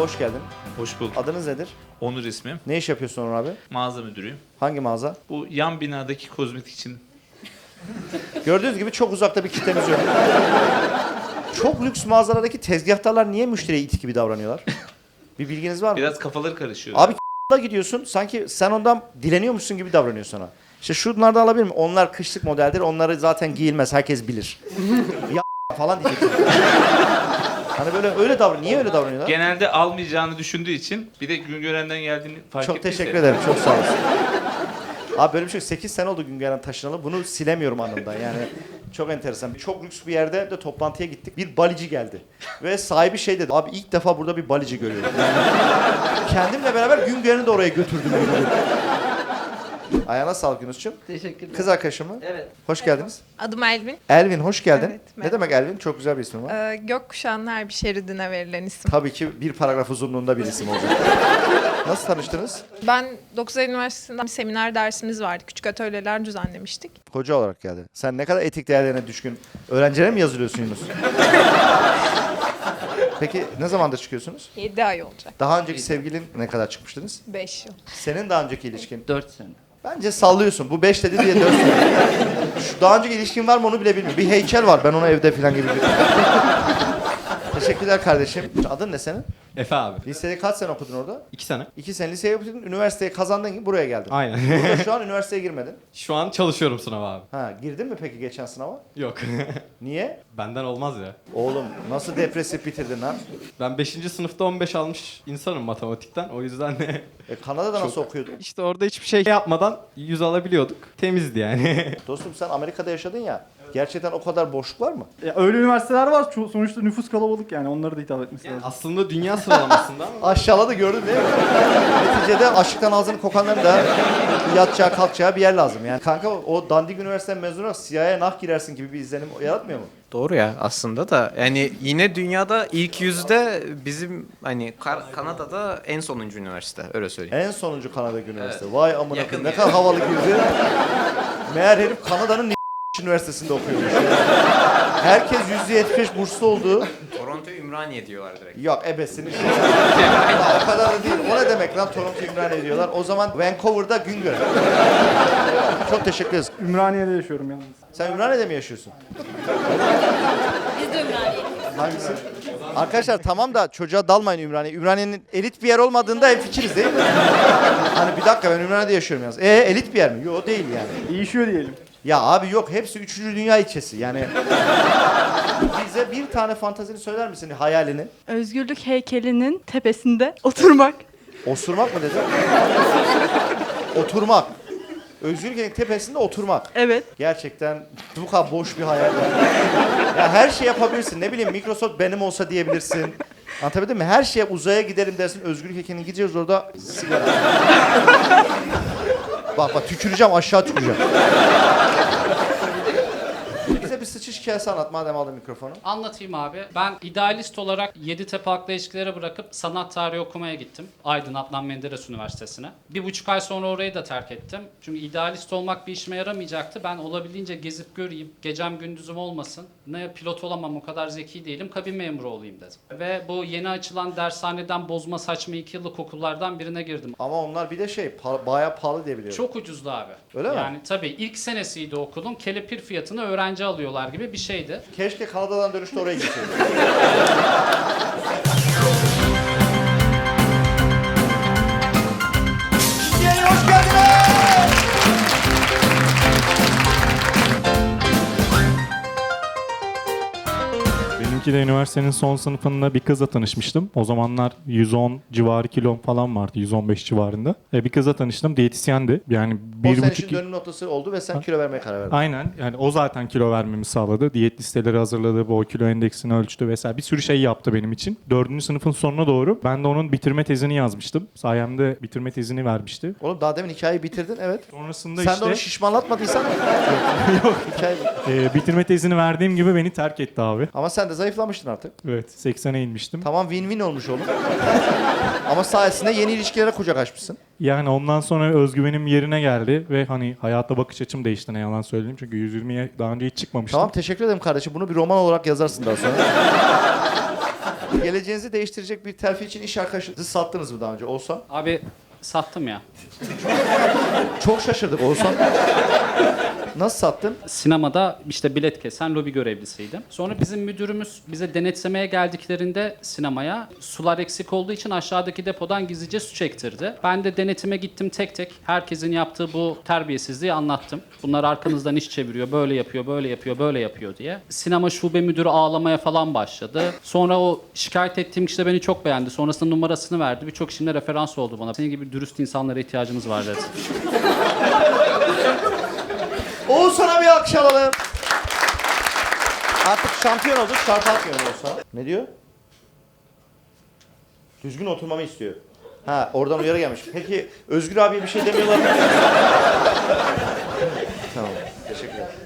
Abi hoş geldin. Hoş bulduk. Adınız nedir? Onur ismim. Ne iş yapıyorsun Onur abi? Mağaza müdürüyüm. Hangi mağaza? Bu yan binadaki kozmetik için Gördüğünüz gibi çok uzakta bir kitlemiz yok. çok lüks mağazalardaki tezgahtarlar niye müşteriye it gibi davranıyorlar? Bir bilginiz var mı? biraz kafaları karışıyor. Abi da gidiyorsun sanki sen ondan dileniyormuşsun gibi davranıyor sana. İşte şunlardan alabilir miyim? Onlar kışlık modeldir. Onları zaten giyilmez. Herkes bilir. ya falan diyeceksin. Hani böyle öyle davran. Niye öyle davranıyorlar? Genelde almayacağını düşündüğü için bir de Güngören'den geldiğini fark Çok ettiyse- teşekkür ederim. Çok sağ olasın. Abi böyle bir şey 8 sene oldu Güngören taşınalı. Bunu silemiyorum anımdan. Yani çok enteresan. Çok lüks bir yerde de toplantıya gittik. Bir balici geldi. Ve sahibi şey dedi. Abi ilk defa burada bir balici görüyorum. Yani kendimle beraber Güngören'i de oraya götürdüm. Yani. Ayağına sağlık Yunus'cum. Teşekkürler. Kız arkadaşım mı? Evet. Hoş geldiniz. Adım Elvin. Elvin hoş geldin. Evet, ne merhaba. demek Elvin? Çok güzel bir ismi var. Ee, gökkuşağının her bir şeridine verilen isim. Tabii ki bir paragraf uzunluğunda bir isim olacak. Nasıl tanıştınız? Ben 9 Eylül Üniversitesi'nden bir seminer dersimiz vardı. Küçük atölyeler düzenlemiştik. Hoca olarak geldi. Sen ne kadar etik değerlerine düşkün. Öğrencilere mi yazılıyorsun Yunus? Peki ne zamandır çıkıyorsunuz? 7 ay olacak. Daha önceki sevgilin ne kadar çıkmıştınız? 5 yıl. Senin daha önceki ilişkin. 4 sene. Bence sallıyorsun. Bu 5 dedi diye 4 Şu daha önceki ilişkin var mı onu bile bilmiyorum. Bir heykel var. Ben onu evde falan gibi. Teşekkürler kardeşim. Adın ne senin? Efe abi. Lisede kaç sene okudun orada? İki sene. İki sene liseyi okudun. Üniversiteyi kazandın gibi buraya geldin. Aynen. Burada şu an üniversiteye girmedin. Şu an çalışıyorum sınava abi. Ha, girdin mi peki geçen sınava? Yok. Niye? Benden olmaz ya. Oğlum nasıl depresif bitirdin lan? Ben 5. sınıfta 15 almış insanım matematikten. O yüzden de E, Kanada'da nasıl okuyordun? işte orada hiçbir şey yapmadan 100 alabiliyorduk. Temizdi yani. Dostum sen Amerika'da yaşadın ya. Gerçekten o kadar boşluk var mı? Ya öyle üniversiteler var. Ço- sonuçta nüfus kalabalık yani. Onları da hitap etmesi lazım. Aslında dünya sıralamasında ama Aşağıladı gördün değil mi? Neticede açlıktan ağzını kokanların da yatacağı kalkacağı bir yer lazım. Yani kanka o dandik üniversiteden mezun olarak CIA'ya nah girersin gibi bir izlenim yaratmıyor mu? Doğru ya aslında da yani yine dünyada ilk yüzde bizim hani Kar- Kanada'da en sonuncu üniversite öyle söyleyeyim. En sonuncu Kanada üniversite. Vay amına Yakın koyayım ne yani. kadar havalı girdi. Meğer herif Kanada'nın üniversitesinde okuyormuş. Herkes %75 burslu oldu. Toronto Ümraniye diyorlar direkt. Yok ebesini. Ya, o kadar da değil. O ne demek lan Toronto Ümraniye diyorlar. O zaman Vancouver'da Güngör. Çok teşekkür ederiz. Ümraniye'de yaşıyorum yalnız. Sen Ümraniye'de mi yaşıyorsun? Biz de Ümraniye'liyiz. Hangisi? Arkadaşlar tamam da çocuğa dalmayın Ümraniye. Ümraniye'nin elit bir yer olmadığında hemfikiriz değil mi? hani bir dakika ben Ümraniye'de yaşıyorum yalnız. E elit bir yer mi? Yok değil yani. Değişiyor diyelim. Ya abi yok hepsi üçüncü dünya ilçesi yani. Bize bir tane fantazini söyler misin hayalini? Özgürlük heykelinin tepesinde oturmak. Osurmak mı dedin? oturmak. Özgürlük'ün tepesinde oturmak. Evet. Gerçekten bu kadar boş bir hayal. ya. ya her şey yapabilirsin. Ne bileyim Microsoft benim olsa diyebilirsin. Anlatabildim mi? Her şeye uzaya giderim dersin. Özgürlük heykeline gideceğiz orada sigara. bak bak tüküreceğim aşağı tüküreceğim. Hikayesi anlat madem aldın mikrofonu. Anlatayım abi. Ben idealist olarak Yeditepe Halkla İlişkileri bırakıp sanat tarihi okumaya gittim. Aydın Adnan Menderes Üniversitesi'ne. Bir buçuk ay sonra orayı da terk ettim. Çünkü idealist olmak bir işime yaramayacaktı. Ben olabildiğince gezip göreyim. Gecem gündüzüm olmasın. Ne pilot olamam o kadar zeki değilim. Kabin memuru olayım dedim. Ve bu yeni açılan dershaneden bozma saçma iki yıllık okullardan birine girdim. Ama onlar bir de şey pa- bayağı pahalı diye biliyorum. Çok ucuzdu abi. Öyle mi? Yani tabii ilk senesiydi okulun. Kelepir fiyatını öğrenci alıyorlar gibi bir şeydi. Keşke Kanada'dan dönüşte oraya gitseydim. 2012'de üniversitenin son sınıfında bir kızla tanışmıştım. O zamanlar 110 civarı kilom falan vardı. 115 civarında. E, bir kızla tanıştım. Diyetisyendi. Yani bir o senin buçuk... için dönüm noktası oldu ve sen ha? kilo vermeye karar verdin. Aynen. Yani o zaten kilo vermemi sağladı. Diyet listeleri hazırladı. Bu kilo endeksini ölçtü vesaire. Bir sürü şey yaptı benim için. Dördüncü sınıfın sonuna doğru ben de onun bitirme tezini yazmıştım. Sayemde bitirme tezini vermişti. Oğlum daha demin hikayeyi bitirdin evet. Sonrasında sen işte... Sen de onu şişmanlatmadıysan... Yok. Hikaye... E, bitirme tezini verdiğim gibi beni terk etti abi. Ama sen de zayıf zayıflamıştın artık. Evet 80'e inmiştim. Tamam win-win olmuş oğlum. Ama sayesinde yeni ilişkilere kucak açmışsın. Yani ondan sonra özgüvenim yerine geldi ve hani hayata bakış açım değişti ne yalan söyleyeyim. Çünkü 120'ye daha önce hiç çıkmamıştım. Tamam teşekkür ederim kardeşim. Bunu bir roman olarak yazarsın daha sonra. Geleceğinizi değiştirecek bir terfi için iş arkadaşınızı sattınız mı daha önce? Olsa? Abi sattım ya. Çok şaşırdık Oğuzhan. Nasıl sattın? Sinemada işte bilet kesen lobi görevlisiydim. Sonra bizim müdürümüz bize denetlemeye geldiklerinde sinemaya sular eksik olduğu için aşağıdaki depodan gizlice su çektirdi. Ben de denetime gittim tek tek. Herkesin yaptığı bu terbiyesizliği anlattım. Bunlar arkanızdan iş çeviriyor, böyle yapıyor, böyle yapıyor, böyle yapıyor diye. Sinema şube müdürü ağlamaya falan başladı. Sonra o şikayet ettiğim kişi de beni çok beğendi. Sonrasında numarasını verdi. Birçok şimdi referans oldu bana. Senin gibi dürüst insanlara ihtiyacımız var dedi. Oğuzhan'a bir alkış alalım. Artık şampiyon olduk. Şarkı atmıyor Oğuzhan. Ne diyor? Düzgün oturmamı istiyor. Ha oradan uyarı gelmiş. Peki Özgür abiye bir şey demiyorlar mı? tamam. Teşekkür ederim.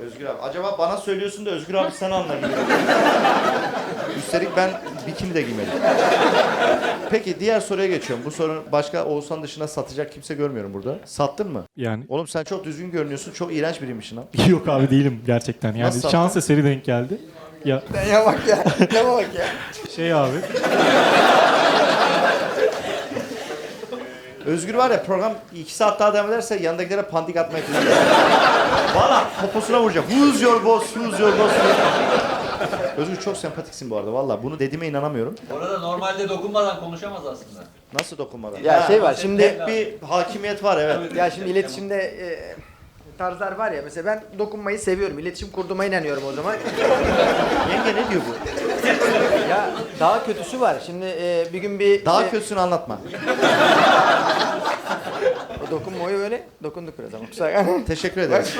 Özgür abi. Acaba bana söylüyorsun da Özgür abi sen anla gibi. Üstelik ben bikini de giymedim. Peki diğer soruya geçiyorum. Bu sorun başka Oğuzhan dışında satacak kimse görmüyorum burada. Sattın mı? Yani Oğlum sen çok düzgün görünüyorsun. Çok iğrenç biriymişsin lan. yok abi değilim gerçekten. Yani Nasıl şans eseri denk geldi. Ya Ya bak ya. Ne bak ya. şey abi. Özgür var ya program 2 saat daha devam ederse yanındakilere pandik atmaya çalışıyor. Valla poposuna vuracak. Who's your boss? Who's your boss? Özgür çok sempatiksin bu arada valla. Bunu dediğime inanamıyorum. Orada normalde dokunmadan konuşamaz aslında. Nasıl dokunmadan? Ya Ha, şey var, şimdi- Hep bir hakimiyet var evet. Ya şimdi iletişimde e, tarzlar var ya mesela ben dokunmayı seviyorum. İletişim kurduğuma inanıyorum o zaman. Yenge ne diyor bu? ya daha kötüsü var. Şimdi e, bir gün bir Daha şey- kötüsünü anlatma. o dokunmayı öyle dokunduk biraz ama kusura bakma. Teşekkür ederim.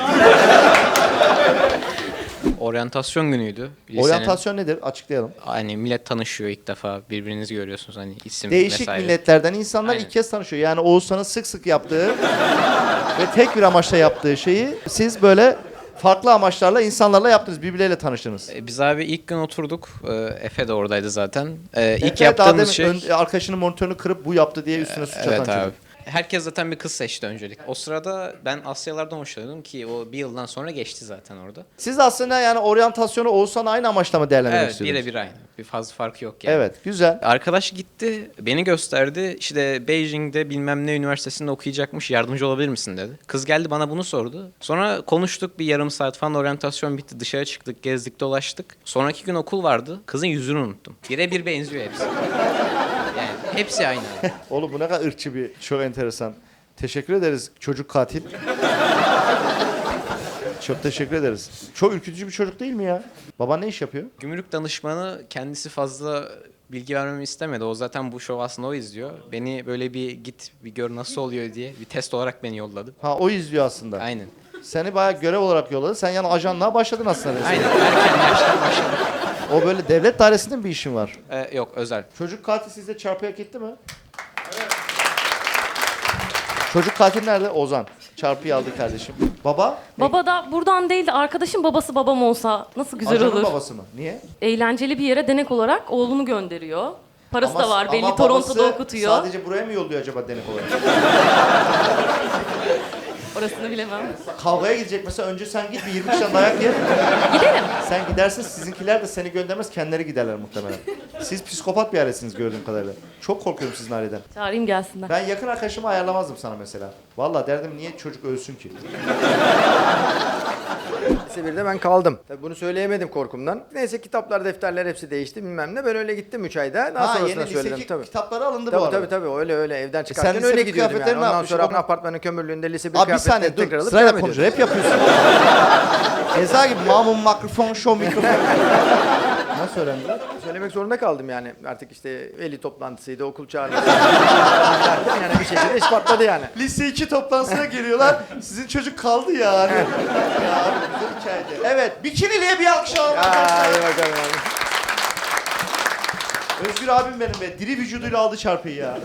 Oryantasyon günüydü. lisenin. Oryantasyon nedir? Açıklayalım. Hani millet tanışıyor ilk defa. Birbirinizi görüyorsunuz hani isim Değişik vesaire. milletlerden insanlar Aynen. ilk kez tanışıyor. Yani Oğuzhan'ın sık sık yaptığı ve tek bir amaçla yaptığı şeyi siz böyle farklı amaçlarla insanlarla yaptınız. Birbirleriyle tanıştınız. E, Biz abi ilk gün oturduk. E, Efe de oradaydı zaten. E, ilk Efe daha yaptığımız demin şey... ön- arkadaşının monitörünü kırıp bu yaptı diye üstüne suç atan Evet abi. çocuk. Herkes zaten bir kız seçti öncelik. O sırada ben Asyalardan hoşlanıyordum ki o bir yıldan sonra geçti zaten orada. Siz aslında yani oryantasyonu Oğuzhan'la aynı amaçla mı değerlendirmek Evet istiyordunuz? birebir aynı. Bir fazla farkı yok yani. Evet güzel. Arkadaş gitti, beni gösterdi. İşte Beijing'de bilmem ne üniversitesinde okuyacakmış, yardımcı olabilir misin dedi. Kız geldi bana bunu sordu. Sonra konuştuk bir yarım saat falan oryantasyon bitti. Dışarı çıktık, gezdik, dolaştık. Sonraki gün okul vardı. Kızın yüzünü unuttum. Birebir benziyor hepsi. Hepsi aynı. Oğlum bu ne kadar ırkçı bir çok enteresan. Teşekkür ederiz çocuk katil. Çok teşekkür ederiz. Çok ürkütücü bir çocuk değil mi ya? Baba ne iş yapıyor? Gümrük danışmanı kendisi fazla bilgi vermemi istemedi. O zaten bu şov aslında o izliyor. Beni böyle bir git bir gör nasıl oluyor diye bir test olarak beni yolladı. Ha o izliyor aslında. Aynen. Seni bayağı görev olarak yolladı. Sen yani ajanlığa başladın aslında. resmen. Aynen. Erken yaştan başladım. O böyle devlet dairesinde mi bir işin var? Ee, yok özel. Çocuk katil sizde çarpıya gitti mi? Çocuk katil nerede? Ozan. Çarpıyı aldı kardeşim. Baba? Baba da buradan değil de arkadaşın babası babam olsa nasıl güzel Ajanın olur. babası mı? Niye? Eğlenceli bir yere denek olarak oğlunu gönderiyor. Parası Ama- da var belli Toronto'da babası okutuyor. Sadece buraya mı yolluyor acaba denek olarak? Orasını bilemem. Kavgaya gidecek mesela önce sen git bir 20 tane dayak ye. Gidelim. Sen gidersin sizinkiler de seni göndermez kendileri giderler muhtemelen. Siz psikopat bir ailesiniz gördüğüm kadarıyla. Çok korkuyorum sizin aileden. Çağırayım gelsinler. Ben yakın arkadaşımı ayarlamazdım sana mesela. Vallahi derdim niye çocuk ölsün ki? Lise birde ben kaldım. Tabii bunu söyleyemedim korkumdan. Neyse kitaplar, defterler hepsi değişti bilmem ne. Ben öyle gittim 3 ayda. Daha ha sonrasında yeni söyledim liseki tabii. kitapları alındı bu Tabii arada. tabii tabii öyle öyle evden çıkarken lisede öyle gidiyordum yani. kıyafetlerini ne Ondan yapmışsın? sonra Bakın- apartmanın kömürlüğünde lise bir Abi bir saniye kıyafetlerini tekrar dur alıp sırayla devam konuş. ediyordum. Rap yapıyorsun. Eza gibi mamun mikrofon show mikrofon. Nasıl öğrendin? Söylemek zorunda kaldım yani. Artık işte veli toplantısıydı, okul derken yani bir şekilde iş patladı yani. Lise 2 toplantısına geliyorlar. Sizin çocuk kaldı yani. ya abi güzel hikayeydi. Evet bikiniliye bir alkış alalım. Hadi bakalım abi. Özgür abim benim be. Diri vücuduyla aldı çarpıyı ya.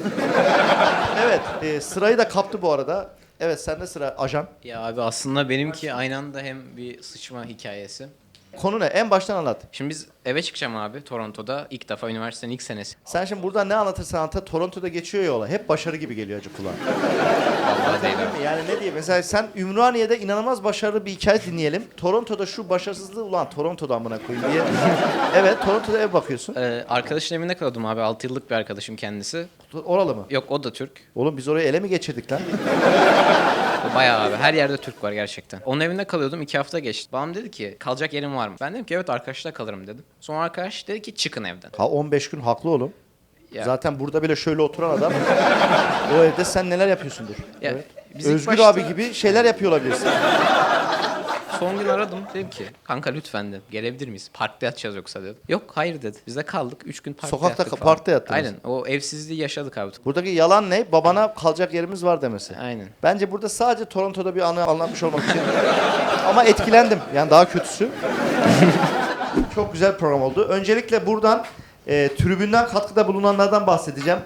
evet e, sırayı da kaptı bu arada. Evet sende sıra ajan. Ya abi aslında benimki aynı anda hem bir sıçma hikayesi Konu ne? En baştan anlat. Şimdi biz eve çıkacağım abi Toronto'da ilk defa üniversitenin ilk senesi. Sen şimdi burada ne anlatırsan anlat Toronto'da geçiyor ya olay. Hep başarı gibi geliyor acı kulağa. Vallahi değil abi. Yani ne diyeyim mesela sen Ümraniye'de inanılmaz başarılı bir hikaye dinleyelim. Toronto'da şu başarısızlığı ulan Toronto'da amına koyayım diye. evet Toronto'da ev bakıyorsun. Ee, arkadaşın evinde kalıyordum abi 6 yıllık bir arkadaşım kendisi. Oralı mı? Yok o da Türk. Oğlum biz orayı ele mi geçirdik lan? Bayağı abi her yerde Türk var gerçekten. Onun evinde kalıyordum iki hafta geçti. Babam dedi ki kalacak yerin var mı? Ben dedim ki evet arkadaşla kalırım dedim. Sonra arkadaş dedi ki çıkın evden. Ha 15 gün haklı oğlum. Ya, Zaten burada bile şöyle oturan adam o evde sen neler yapıyorsundur. ya, Evet. biz ilk Özgür başta abi gibi şeyler yapıyor olabilirsin. Son gün aradım dedim ki kanka lütfen dedim gelebilir miyiz? Parkta yatacağız yoksa dedim. Yok hayır dedi. Biz de kaldık 3 gün parkta Sokakta, yattık falan. parkta yattınız. Aynen o evsizliği yaşadık abi. Buradaki yalan ne? Babana kalacak yerimiz var demesi. Aynen. Bence burada sadece Toronto'da bir anı anlatmış olmak için. Ama etkilendim. Yani daha kötüsü. Çok güzel program oldu. Öncelikle buradan e, tribünden katkıda bulunanlardan bahsedeceğim.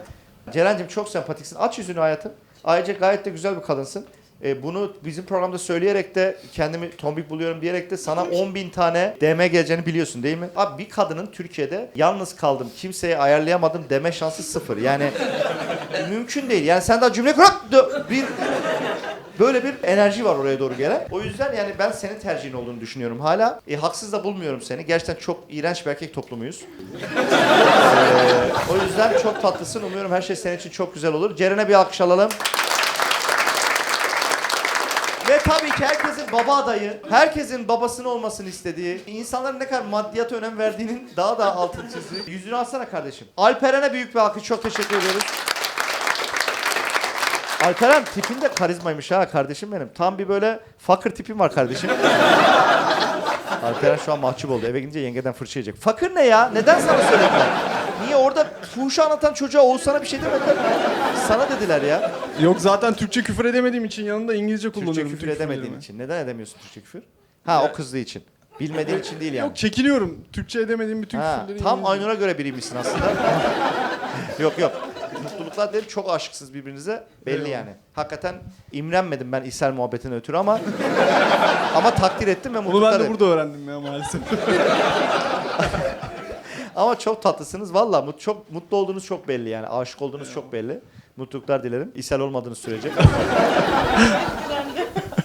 Ceren'cim çok sempatiksin. Aç yüzünü hayatım. Ayrıca gayet de güzel bir kadınsın. E, bunu bizim programda söyleyerek de kendimi tombik buluyorum diyerek de sana 10 bin tane DM geleceğini biliyorsun değil mi? Abi bir kadının Türkiye'de yalnız kaldım, kimseye ayarlayamadım deme şansı sıfır. Yani mümkün değil. Yani sen daha cümle kurak bir Böyle bir enerji var oraya doğru gelen. O yüzden yani ben senin tercihin olduğunu düşünüyorum hala. E, haksız da bulmuyorum seni. Gerçekten çok iğrenç bir erkek toplumuyuz. Ee, o yüzden çok tatlısın. Umuyorum her şey senin için çok güzel olur. Ceren'e bir alkış alalım. Ve tabii ki herkesin baba adayı, herkesin babasının olmasını istediği, insanların ne kadar maddiyata önem verdiğinin daha da altını çizdiği. Yüzünü alsana kardeşim. Alperen'e büyük bir alkış. Çok teşekkür ediyoruz. Alperen tipin de karizmaymış ha kardeşim benim. Tam bir böyle fakir tipim var kardeşim. Alperen şu an mahcup oldu. Eve gidince yengeden fırça yiyecek. Fakir ne ya? Neden sana söylediler? Niye orada fuhuşu anlatan çocuğa Oğuzhan'a bir şey demediler? Sana dediler ya. Yok zaten Türkçe küfür edemediğim için yanında İngilizce kullanıyorum. Türkçe küfür tüm edemediğin küfürlerimi. için. Neden edemiyorsun Türkçe küfür? Ha o kızdığı için. Bilmediğin için değil yani. Yok çekiniyorum. Türkçe edemediğim bütün Ha, küfürleri tam İngilizce. Aynur'a göre biriymişsin aslında. yok yok. Mutluluklar derim çok aşıksınız birbirinize. Belli Eyvallah. yani. Hakikaten imrenmedim ben İsel muhabbetine ötürü ama ama takdir ettim ve Onu mutluluklar ben de burada öğrendim ya maalesef. Ama çok tatlısınız. Valla mut, çok mutlu olduğunuz çok belli yani. Aşık olduğunuz çok belli. Mutluluklar dilerim. İshal olmadığınız sürece.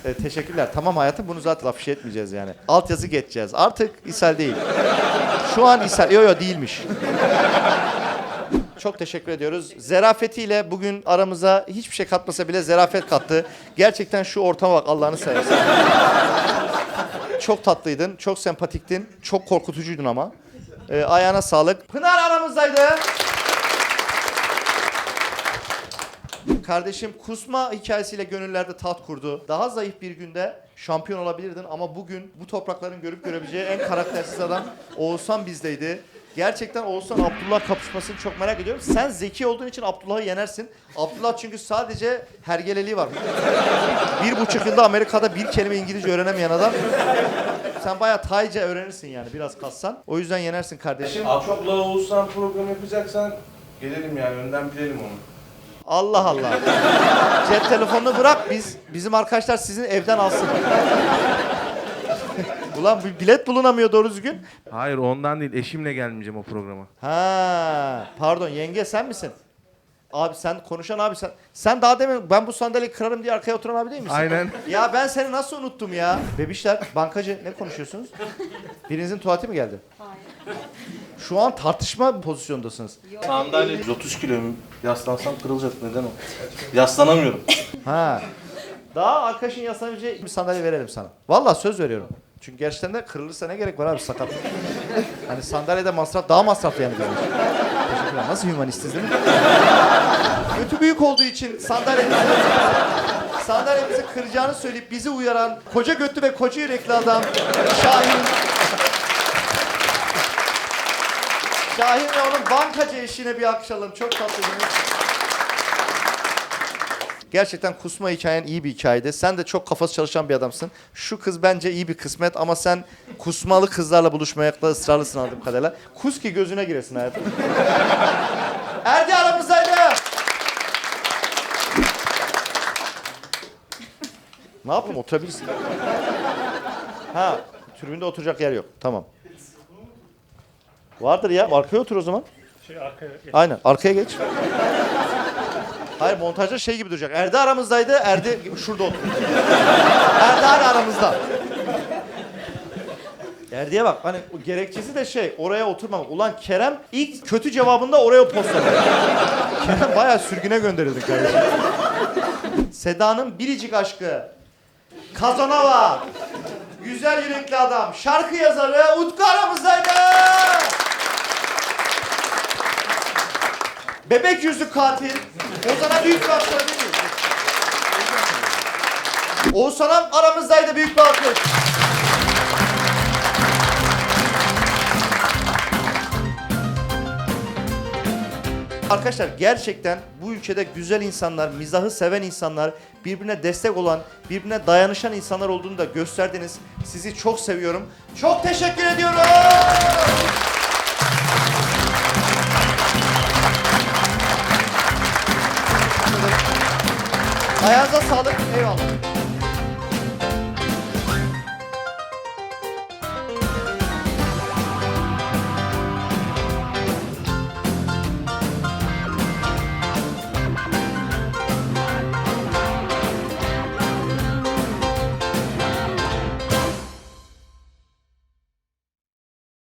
E, teşekkürler. Tamam hayatım bunu zaten afişe etmeyeceğiz yani. Altyazı geçeceğiz. Artık ishal değil. Şu an ishal. Yok yok değilmiş. Çok teşekkür ediyoruz. Zerafetiyle bugün aramıza hiçbir şey katmasa bile zerafet kattı. Gerçekten şu ortama bak Allah'ını seversen. çok tatlıydın, çok sempatiktin, çok korkutucuydun ama. Ee, ayağına sağlık. Pınar aramızdaydı. Kardeşim kusma hikayesiyle gönüllerde tat kurdu. Daha zayıf bir günde şampiyon olabilirdin ama bugün bu toprakların görüp görebileceği en karaktersiz adam Oğuzhan bizdeydi. Gerçekten Oğuzhan Abdullah kapışmasını çok merak ediyorum. Sen zeki olduğun için Abdullah'ı yenersin. Abdullah çünkü sadece hergeleliği var. bir buçuk yılda Amerika'da bir kelime İngilizce öğrenemeyen adam. Sen bayağı Tayca öğrenirsin yani biraz kassan. O yüzden yenersin kardeşim. Abdullah Oğuzhan program yapacaksan gelelim yani önden bilelim onu. Allah Allah. Cep telefonunu bırak biz bizim arkadaşlar sizin evden alsın. Ulan bir bilet bulunamıyor doğru düzgün. Hayır ondan değil eşimle gelmeyeceğim o programa. Ha, pardon yenge sen misin? Abi sen konuşan abi sen sen daha demin ben bu sandalyeyi kırarım diye arkaya oturan abi değil misin? Aynen. Ya ben seni nasıl unuttum ya? Bebişler, bankacı ne konuşuyorsunuz? Birinizin tuvaleti mi geldi? Hayır. Şu an tartışma pozisyondasınız. Sandalye 130 kiloyum. Yaslansam kırılacak neden o? Yaslanamıyorum. Ha. Daha arkadaşın yaslanabileceği bir sandalye verelim sana. Vallahi söz veriyorum. Çünkü gerçekten de kırılırsa ne gerek var abi sakat. hani sandalyede masraf daha masraflı yani. Teşekkürler. Nasıl hümanistiz değil mi? Götü büyük olduğu için sandalyemizi sandalyemizi kıracağını söyleyip bizi uyaran koca götlü ve koca yürekli adam Şahin. Şahin ve onun bankacı eşine bir alkış alalım. Çok tatlıydınız. Gerçekten kusma hikayen iyi bir hikayeydi. Sen de çok kafası çalışan bir adamsın. Şu kız bence iyi bir kısmet ama sen kusmalı kızlarla buluşmakla ısrarlısın anladığım kadarıyla. Kus ki gözüne giresin hayatım. Erdi aramızdaydı. ne yapayım oturabilirsin. Ha Tribünde oturacak yer yok. Tamam. Vardır ya. Arkaya otur o zaman. Aynen. Arkaya geç. Hayır montajda şey gibi duracak. Erdi aramızdaydı. Erdi şurada otur. Erdi hala aramızda. Erdi'ye bak hani o gerekçesi de şey oraya oturmamak. Ulan Kerem ilk kötü cevabında oraya postladı. Kerem bayağı sürgüne gönderildin kardeşim. Seda'nın biricik aşkı. Kazanova. Güzel yürekli adam. Şarkı yazarı Utku aramızdaydı. Bebek yüzlü katil. Ozan'a büyük bir alkış alabilir miyiz? Oğuzhan'ım aramızdaydı büyük bir alkış. Arkadaşlar gerçekten bu ülkede güzel insanlar, mizahı seven insanlar, birbirine destek olan, birbirine dayanışan insanlar olduğunu da gösterdiniz. Sizi çok seviyorum. Çok teşekkür ediyorum. Ayağınıza sağlık. Eyvallah.